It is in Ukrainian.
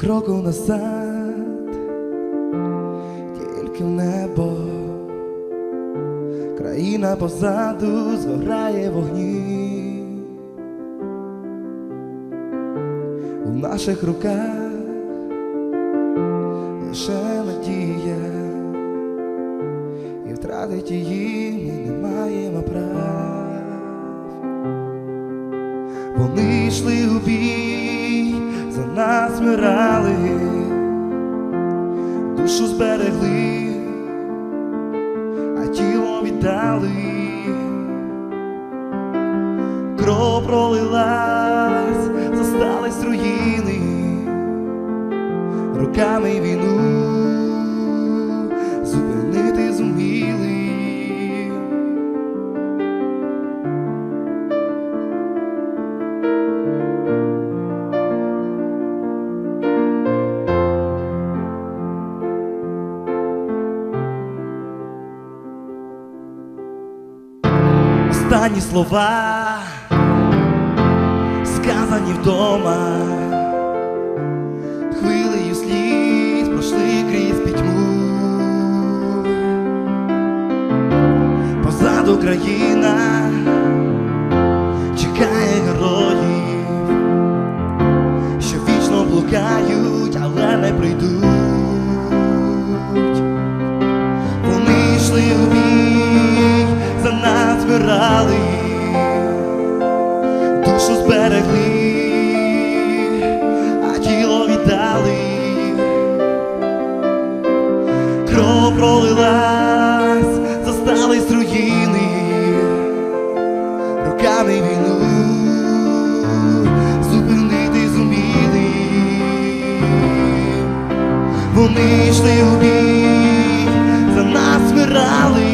кроку назад, тільки в небо, країна позаду згорає вогні. У наших руках лише надія, і втратить її ми не маємо прав. Вони йшли у бій, нас мирали, душу зберегли, а тіло віддали, кров пролилась, зостались руїни, руками війну зупинити зуміли. Останні слова сказані вдома, хвилею сліз пройшли крізь пітьму. Позаду країна чекає героїв, що вічно блукають, але не прийдуть. помирали, душу зберегли, а тіло віддали, кров пролилась, застались руїни, руками війну зупинити зуміли, вони йшли у бій, за нас вмирали.